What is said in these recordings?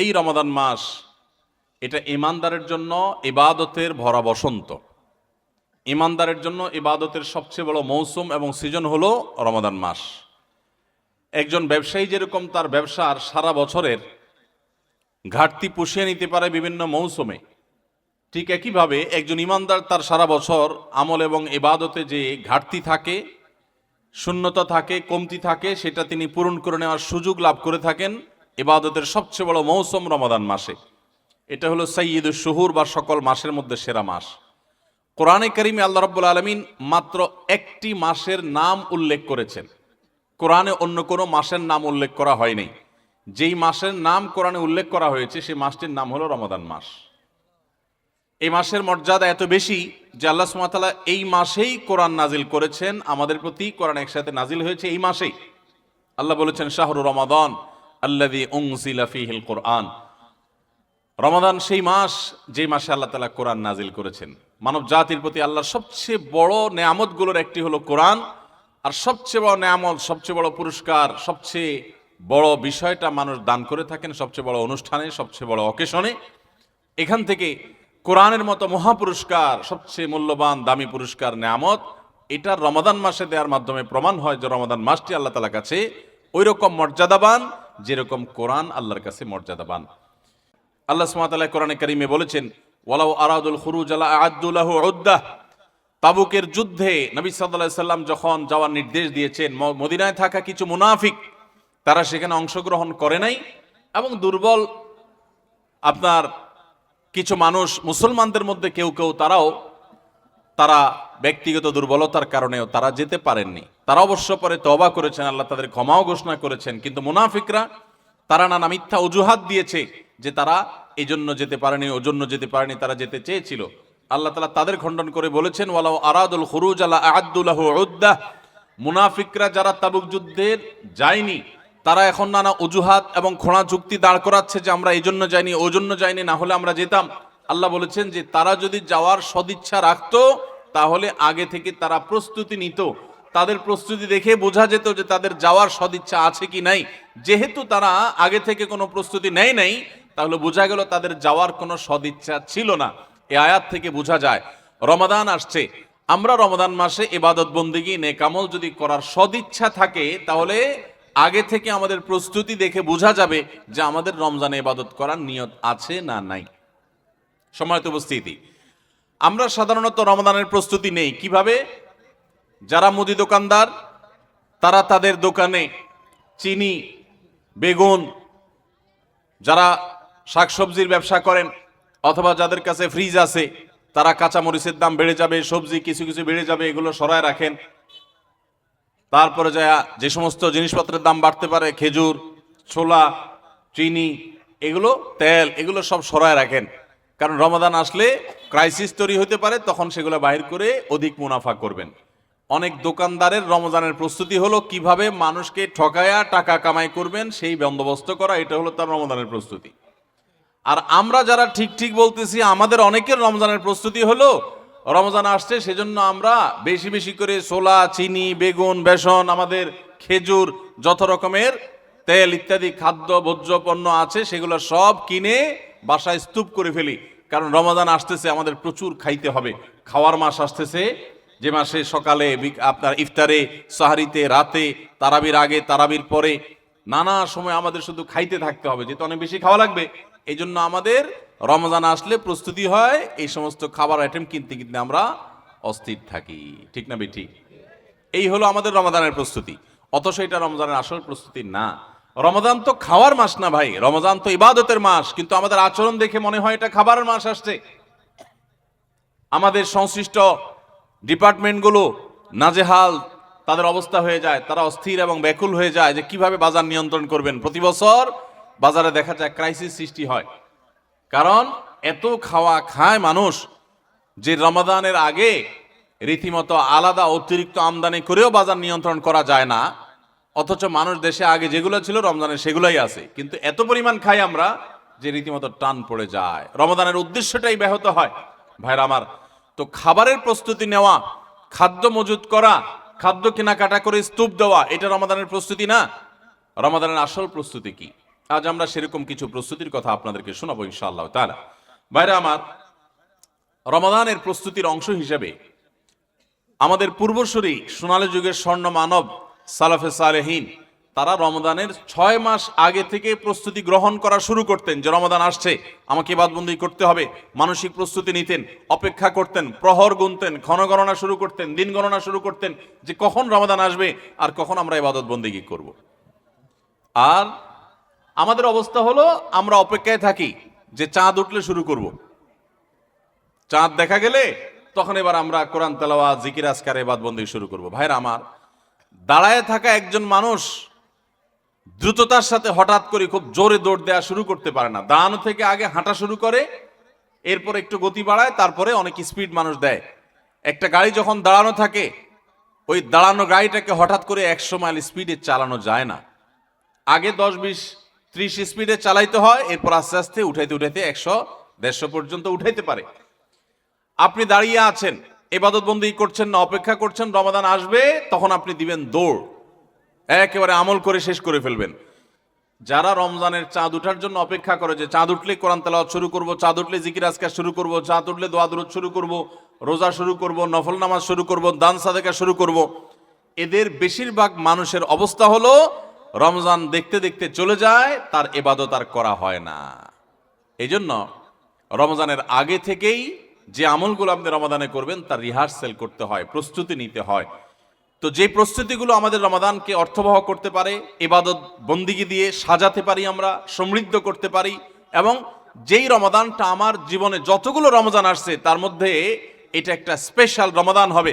এই রমাদান মাস, এটা ইমানদারের জন্য ইবাদতের ভরা বসন্ত। ইমানদারের জন্য ইবাদতের সবচেয়ে বড় মৌসুম এবং সিজন হলো রমাদান মাস। একজন ব্যবসায়ী যেরকম তার ব্যবসার সারা বছরের ঘাটতি পুষিয়ে নিতে পারে বিভিন্ন মৌসুমে, ঠিক একইভাবে একজন ইমানদার তার সারা বছর আমল এবং ইবাদতে যে ঘাটতি থাকে, শূন্যতা থাকে, কমতি থাকে, সেটা তিনি পূরণ করে নেওয়ার সুযোগ লাভ করে থাকেন। ইবাদতের সবচেয়ে বড় মৌসুম রমাদান মাসে। এটা হলো সৈয়দ শহুর বা সকল মাসের মধ্যে সেরা মাস। কোরআনে করিমে আল্লাহ রব্বুল আলমিন মাত্র একটি মাসের নাম উল্লেখ করেছেন। কোরআনে অন্য কোনো মাসের নাম উল্লেখ করা হয়নি। যেই মাসের নাম কোরআনে উল্লেখ করা হয়েছে, সেই মাসটির নাম হলো রমাদান মাস। এই মাসের মর্যাদা এত বেশি যে আল্লাহ সুমাতালা এই মাসেই কোরআন নাজিল করেছেন। আমাদের প্রতি কোরআন একসাথে নাজিল হয়েছে এই মাসেই। আল্লাহ বলেছেন, শাহরু রমাদান। আল্লাদি ফিহিল কোরআন। রমাদান সেই মাস, যে মাসে আল্লাহ তালা কোরআন নাজিল করেছেন। মানব জাতির প্রতি আল্লাহর সবচেয়ে বড় নেয়ামতগুলোর একটি হলো কোরআন। আর সবচেয়ে বড় নেয়ামত, সবচেয়ে বড় পুরস্কার, সবচেয়ে বড় বিষয়টা মানুষ দান করে থাকেন, সবচেয়ে বড় অনুষ্ঠানে, সবচেয়ে বড় অকেশনে। এখান থেকে কোরআনের মতো মহাপুরস্কার, সবচেয়ে মূল্যবান, দামি পুরস্কার, নেয়ামত, এটা রমাদান মাসে দেওয়ার মাধ্যমে প্রমাণ হয় যে রমাদান মাসটি আল্লাহ তালার কাছে ওই রকম মর্যাদাবান যেরকম কোরআন আল্লাহর কাছে মর্যাদাবান। আল্লাহ সুমাতাল্লাহ কোরআনে কারিমে বলেছেন, ওয়ালাউ আরাদুল খুরুজ আলা আদুল্লাহ উদ্দাহ তাবুকের যুদ্ধে নবী সাল্লাহ সাল্লাম যখন যাওয়ার নির্দেশ দিয়েছেন মদিনায় থাকা কিছু মুনাফিক, তারা সেখানে অংশগ্রহণ করে নাই এবং দুর্বল আপনার কিছু মানুষ, মুসলমানদের মধ্যে কেউ কেউ তারাও তারা ব্যক্তিগত দুর্বলতার কারণেও তারা যেতে পারেননি। তারা অবশ্য পরে তবা করেছেন, আল্লাহ তাদের ক্ষমাও ঘোষণা করেছেন, কিন্তু মুনাফিকরা তারা নানা মিথ্যা অজুহাত দিয়েছে যে তারা এই জন্য যেতে পারেনি ও জন্য যেতে পারেনি, তারা যেতে চেয়েছিল। আল্লাহ তালা তাদের খণ্ডন করে বলেছেন, ওয়ালাউ আরাদুল খুরুজ আলা আদুল্লাহ উদ্দাহ মুনাফিকরা যারা তাবুক যুদ্ধের যায়নি, তারা এখন নানা অজুহাত এবং খোঁড়া যুক্তি দাঁড় করাচ্ছে যে আমরা এই জন্য যাইনি ও জন্য যাইনি, না হলে আমরা যেতাম। আল্লাহ বলেছেন যে তারা যদি যাওয়ার সদিচ্ছা রাখতো, তাহলে আগে থেকে তারা প্রস্তুতি নিত। তাদের প্রস্তুতি দেখে বোঝা যেত যে তাদের যাওয়ার সদিচ্ছা আছে কি নাই। যেহেতু তারা আগে থেকে কোনো প্রস্তুতি নেয় নাই, তাহলে বোঝা গেল তাদের যাওয়ার কোনো সদিচ্ছা ছিল না। এ আয়াত থেকে বোঝা যায়, রমাদান আসছে। আমরা রমাদান মাসে ইবাদত বন্দিগি, নেকামল যদি করার সদিচ্ছা থাকে, তাহলে আগে থেকে আমাদের প্রস্তুতি দেখে বোঝা যাবে যে আমাদের রমজানে ইবাদত করার নিয়ত আছে না নাই। সময়ত উপস্থিতি, আমরা সাধারণত রমাদানের প্রস্তুতি নেই। কীভাবে? যারা মুদি দোকানদার, তারা তাদের দোকানে চিনি, বেগুন, যারা শাকসবজির ব্যবসা করেন অথবা যাদের কাছে ফ্রিজ আছে, তারা কাঁচামরিচের দাম বেড়ে যাবে, সবজি কিছু কিছু বেড়ে যাবে, এগুলো সরায় রাখেন। তারপরে যা যে সমস্ত জিনিসপত্রের দাম বাড়তে পারে, খেজুর, ছোলা, চিনি, এগুলো তেল, এগুলো সব সরায় রাখেন। কারণ রমাদান আসলে ক্রাইসিস তৈরি হতে পারে, তখন সেগুলো বাহির করে অধিক মুনাফা করবেন। অনেক দোকানদারের রমজানের প্রস্তুতি হলো কীভাবে মানুষকে ঠকায়া টাকা কামাই করবেন, সেই বন্দোবস্ত করা, এটা হলো তার রমজানের প্রস্তুতি। আর আমরা যারা ঠিক ঠিক বলতেছি, আমাদের অনেকের রমজানের প্রস্তুতি হলো, রমজান আসছে, সেজন্য আমরা বেশি বেশি করে ছোলা, চিনি, বেগুন, বেসন, আমাদের খেজুর, যত রকমের তেল ইত্যাদি খাদ্য ভোজ্য পণ্য আছে, সেগুলো সব কিনে বাসায় স্তূপ করে ফেলি। কারণ রমজান আসতেছে, আমাদের প্রচুর খাইতে হবে। খাওয়ার মাস আসতেছে যে মাসে সকালে আপনার ইফতারে, সাহারিতে, রাতে, তারাবির আগে, তারাবির পরে নানা সময় আমাদের শুধু খাইতে থাকতে হবে, যেহেতু অনেক বেশি খাওয়া লাগবে। এই জন্য আমাদের রমজান আসলে প্রস্তুতি হয়, এই সমস্ত খাবার আইটেম কিনতে কিনতে আমরা অস্থির থাকি। ঠিক না বেঠি? এই হলো আমাদের রমাদানের প্রস্তুতি। অথচ এটা রমজানের আসল প্রস্তুতি না। রমজান তো খাওয়ার মাস না ভাই, রমজান তো ইবাদতের মাস, কিন্তু আমাদের আচরণ দেখে মনে হয় এটা খাবারের মাস আসছে। আমাদের সংশ্লিষ্ট ডিপার্টমেন্টগুলো নাজেহাল, তাদের অবস্থা হয়ে যায়, তারা অস্থির এবং ব্যাকুল হয়ে যায় যে কীভাবে বাজার নিয়ন্ত্রণ করবেন। প্রতি বছর বাজারে দেখা যায় ক্রাইসিস সৃষ্টি হয়। কারণ এত খাওয়া খায় মানুষ যে রমাদানের আগে রীতিমতো আলাদা অতিরিক্ত আমদানি করেও বাজার নিয়ন্ত্রণ করা যায় না। অথচ মানুষ দেশে আগে যেগুলো ছিল রমজানের সেগুলোই আছে। কিন্তু এত পরিমাণ খাই আমরা যে রীতিমতো টান পড়ে যায়। রমাদানের উদ্দেশ্যটাই ব্যাহত হয়। ভাইরা আমার তো খাবারের প্রস্তুতি নেওয়া, খাদ্য মজুত করা, খাদ্য কেনাকাটা করে স্তূপ দেওয়া, এটা রমাদানের প্রস্তুতি না? রমাদানের আসল প্রস্তুতি কি? আজ আমরা সেরকম কিছু প্রস্তুতির কথা আপনাদেরকে শোনাবো ইনশাআল্লাহ তাআলা। বাইরে আমার, রমাদানের প্রস্তুতির অংশ হিসেবে আমাদের পূর্বসূরি সোনালী যুগের স্বর্ণ মানব সালাফে সালেহীন তারা রমদানের ছয় মাস আগে থেকে প্রস্তুতি গ্রহণ করা শুরু করতেন যে রমদান আসছে, আমাকে বাদবন্দি করতে হবে, মানসিক প্রস্তুতি নিতেন, অপেক্ষা করতেন, প্রহর গুনতেন ক্ষণ গণনা শুরু করতেন, দিন গণনা শুরু করতেন যে কখন রমাদান আসবে আর কখন আমরা ইবাদত বন্দিগি করব। আর আমাদের অবস্থা হলো, আমরা অপেক্ষায় থাকি যে চাঁদ উঠলে শুরু করব। চাঁদ দেখা গেলে তখন এবার আমরা কোরআন তেলাওয়া জিকির আসকার এবাদ বন্দি শুরু করব। ভাইরা আমার, দাঁড়ায় থাকা একজন মানুষ দ্রুততার সাথে হঠাৎ করে খুব জোরে দৌড় দেওয়া শুরু করতে পারে না। দাঁড়ানো থেকে আগে হাঁটা শুরু করে, এরপর একটু গতি বাড়ায়, তারপরে অনেক স্পিড মানুষ দেয়। একটা গাড়ি যখন দাঁড়ানো থাকে, ওই দাঁড়ানো গাড়িটাকে হঠাৎ করে একশো মাইল স্পিডে চালানো যায় না। আগে দশ বিশ ত্রিশ স্পিডে চালাইতে হয়, এরপর আস্তে আস্তে উঠাইতে উঠাইতে একশো, দেড়শো পর্যন্ত উঠাইতে পারে। আপনি দাঁড়িয়ে আছেন এবাদত বন্দি করছেন না, অপেক্ষা করছেন, রমাদান আসবে, তখন আপনি দিবেন দৌড়। একেবারে আমল করে শেষ করে ফেলবেন। যারা রমজানের চাঁদ উঠার জন্য অপেক্ষা করে যে চাঁদ উঠলে কোরআন তেলাওয়াত শুরু করব, চাঁদ উঠলে জিকির আজকার শুরু করব, চাঁদ উঠলে দোয়া দুরুদ শুরু করব, রোজা শুরু করব, নফল নামাজ শুরু করব, দান সাদেকা শুরু করব, এদের বেশিরভাগ মানুষের অবস্থা হলো রমজান দেখতে দেখতে চলে যায়, তার এবাদত আর করা হয় না। এই জন্য রমজানের আগে থেকেই যে আমলগুলো আপনি রমাদানে করবেন, তার রিহার্সেল করতে হয়, প্রস্তুতি নিতে হয়। তো যে প্রস্তুতিগুলো আমাদের রমাদানকে অর্থবহ করতে পারে, এবাদত বন্দিগি দিয়ে সাজাতে পারি আমরা, সমৃদ্ধ করতে পারি, এবং যেই রমাদানটা আমার জীবনে যতগুলো রমজান আসছে, তার মধ্যে এটা একটা স্পেশাল রমাদান হবে।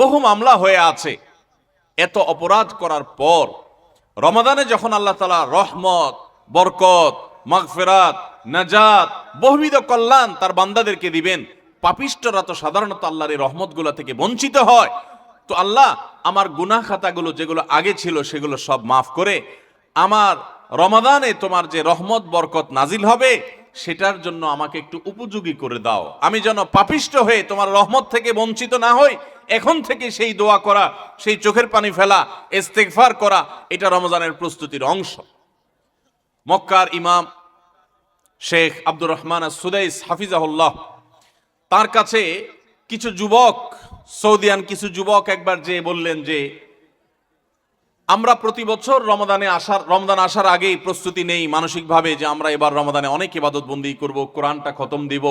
বহু মামলা হয়ে আছে। এত অপরাধ করার পর রমাদানে যখন আল্লাহ তালা রহমত, বরকত, মাগফেরাত, নাজাত, বহুবিধ কল্যাণ তার বান্দাদেরকে দিবেন পাপিষ্টরা তো সাধারণত আল্লাহর এই রহমতগুলো থেকে বঞ্চিত হয়। তো আল্লাহ আমার গুনাহ খাতাগুলো যেগুলো আগে ছিল সেগুলো সব মাফ করে, আমার রমাদানে তোমার যে রহমত, বরকত নাজিল হবে সেটার জন্য আমাকে একটু উপযোগী করে দাও। আমি যেন পাপিষ্ট হয়ে তোমার রহমত থেকে বঞ্চিত না হই, এখন থেকে সেই দোয়া করা, সেই চোখের পানি ফেলা, ইস্তেগফার করা, এটা রমজানের প্রস্তুতির অংশ। মক্কার ইমাম শেখ আব্দুর রহমান সুদাইস হাফিজাহুল্লাহ, তার কাছে কিছু যুবক, সৌদিয়ান কিছু যুবক একবার যে বললেন যে আমরা প্রতি বছর রমদানে আসার রমদান আসার আগেই প্রস্তুতি নেই মানসিকভাবে যে আমরা এবার রমদানে অনেক ইবাদত বন্দি করব, কোরআনটা খতম দিব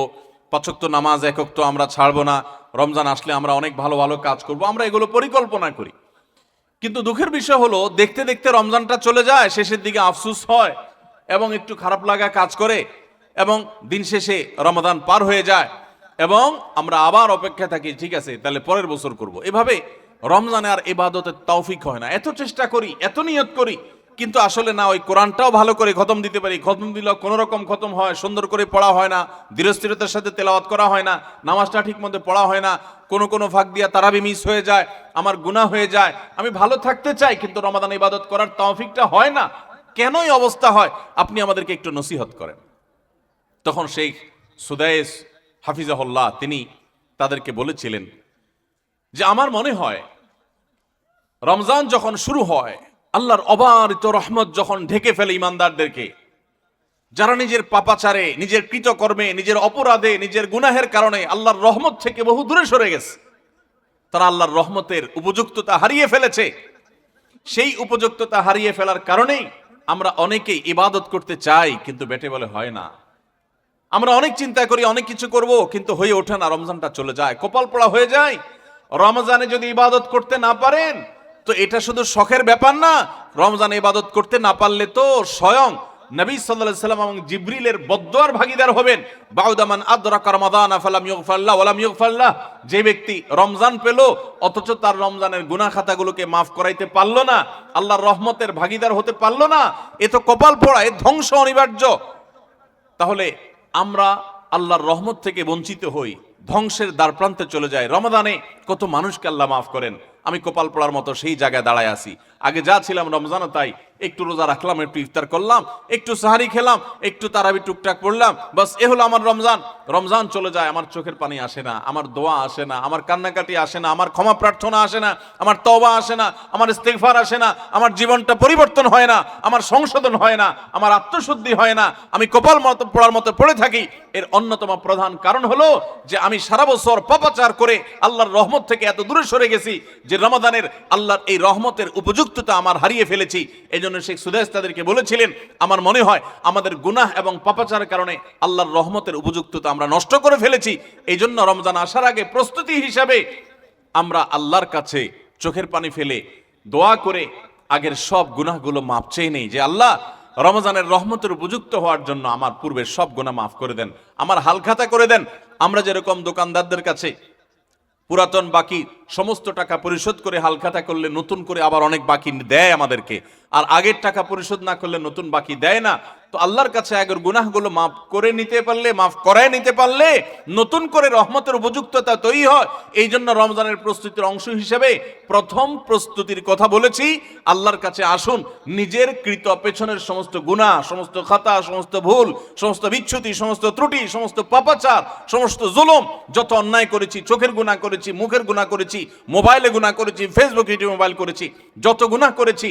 পাচক্ত নামাজ একক তো আমরা ছাড়বো না, রমজান আসলে আমরা অনেক ভালো ভালো কাজ করব, আমরা এগুলো পরিকল্পনা করি। কিন্তু দুঃখের বিষয় হলো, দেখতে দেখতে রমজানটা চলে যায়, শেষের দিকে আফসুস হয় এবং একটু খারাপ লাগা কাজ করে এবং দিন শেষে রমাদান পার হয়ে যায় এবং আমরা আবার অপেক্ষা থাকি, ঠিক আছে, তাহলে পরের বছর করব। এভাবে রমজানে আর এবাদতের তৌফিক হয় না। এত চেষ্টা করি, এত নিয়ত করি, কিন্তু আসলে না, ওই কোরআনটাও ভালো করে খতম দিতে পারি। খতম দিলেও কোনো রকম খতম হয়, সুন্দর করে পড়া হয় না, ধীরস্থিরতার সাথে তেলাওয়াত করা হয় না, নামাজটা ঠিক মতো পড়া হয় না, কোনো কোনো ভাগ দিয়া তারাবি মিস হয়ে যায়, আমার গুনাহ হয়ে যায়। আমি ভালো থাকতে চাই, কিন্তু রমাদান ইবাদত করার তৌফিকটা হয় না। কেনই অবস্থা হয়? আপনি আমাদেরকে একটু নসিহত করেন। তখন সেই সুদায়েস হাফিজাহুল্লাহ, তিনি তাদেরকে বলেছিলেন যে আমার মনে হয়, রমজান যখন শুরু হয়, আল্লাহর অবারিত রহমত যখন ঢেকে ফেলে ইমানদারদেরকে, যারা নিজের পাপাচারে, নিজের কৃতকর্মে, নিজের অপরাধে, নিজের গুনাহের কারণে আল্লাহর রহমত থেকে বহু দূরে সরে গেছে, তারা আল্লাহর রহমতের উপযুক্ততা হারিয়ে ফেলেছে। সেই উপযুক্ততা হারিয়ে ফেলার কারণেই আমরা অনেকেই ইবাদত করতে চাই, কিন্তু বেটে বলে হয় না। আমরা অনেক চিন্তা করি, অনেক কিছু করব, কিন্তু হয়ে ওঠে না, রমজানটা চলে যায়, কপাল পড়া হয়ে যায় রমজানে যদি ইবাদত করতে না পারেন, তো এটা শুধু শখের ব্যাপার না, রমজানে ইবাদত করতে না পারলে তো স্বয়ং নবী সাল্লাল্লাহু সাল্লাম এবং জিব্রিলের বদ্দোয়ার ভাগিদার হবেন। বাউদামান আদরাকা রমাদান ফালাম ইউগফাল্লাহ ওয়ালাম ইউগফাল্লাহ যে ব্যক্তি রমজান পেল, অথচ তার রমজানের গুনাহ খাতাগুলোকে মাফ করাইতে পারল না, আল্লাহর রহমতের ভাগিদার হতে পারল না, এ তো কপাল পোড়া, এ ধ্বংস অনিবার্য। তাহলে আমরা আল্লাহর রহমত থেকে বঞ্চিত হই। ধ্বংসের দ্বারপ্রান্তে চলে যায়। রমাদানে কত মানুষকে আল্লাহ মাফ করেন। আমি কপাল পড়ার মতো সেই জায়গায় দাঁড়ায় আছি। আগে যা ছিলাম রমজানও তাই একটু রোজা রাখলাম, একটু ইফতার করলাম, একটু সাহারি খেলাম, একটু তারাবি টুকটাক পড়লাম, বাস এ হলো আমার রমজান। রমজান চলে যায়, আমার চোখের পানি আসে না, আমার দোয়া আসে না, আমার কান্নাকাটি আসে না, আমার ক্ষমা প্রার্থনা আসে না, আমার তওবা আসে না, আমার ইস্তেগফার আসে না, আমার জীবনটা পরিবর্তন হয় না, আমার সংশোধন হয় না, আমার আত্মশুদ্ধি হয় না, আমি কপাল মতো, পড়ার মতো পড়ে থাকি। এর অন্যতম প্রধান কারণ হলো যে আমি সারা বছর পাপাচার করে আল্লাহর রহমত থেকে এত দূরে সরে গেছি যে রমাদানের আল্লাহর এই রহমতের উপযুক্ততা আমার হারিয়ে ফেলেছি। এই জন্য শেখ সুদেশ তাদেরকে বলেছিলেন, আমার মনে হয় আমাদের গুনাহ এবং পাপাচারের কারণে আল্লাহর রহমতের উপযুক্ততা আমরা নষ্ট করে ফেলেছি। এই জন্য রমজান আসার আগে প্রস্তুতি হিসাবে আমরা আল্লাহর কাছে চোখের পানি ফেলে দোয়া করে আগের সব গুনাহগুলো মাপ চেয়ে নেই যে, আল্লাহ, রমজানের রহমতের উপযুক্ত হওয়ার জন্য আমার পূর্বের সব গুনাহ মাফ করে দেন। আমার হালখাতা করে দেন। আমরা যেরকম দোকানদারদের কাছে পুরাতন বাকি সমস্ত টাকা পরিশোধ করে হালখাতা করলে নতুন করে আবার অনেক বাকি দেয় আমাদেরকে। আর আগের টাকা পরিশোধ না করলে নতুন বাকি দেয় না। তো আল্লাহর কাছে আগের গুনাহগুলো মাফ করে নিতে পারলে, মাফ করায় নিতে পারলে নতুন করে রহমতের উপযুক্ততা তৈরি হয়। এই জন্য রমজানের প্রস্তুতির অংশ হিসেবে প্রথম প্রস্তুতির কথা বলেছি। আল্লাহর কাছে আসুন, নিজের কৃত পেছনের সমস্ত গুনাহ, সমস্ত খাতা, সমস্ত ভুল, সমস্ত বিচ্ছুতি, সমস্ত ত্রুটি, সমস্ত পাপাচার, সমস্ত জুলুম, যত অন্যায় করেছি, চোখের গুনাহ করেছি, মুখের গুনাহ করেছি মোবাইলে গুণা করেছি ফেসবুক ইউটিউব মোবাইল করেছি যত গুণা করেছি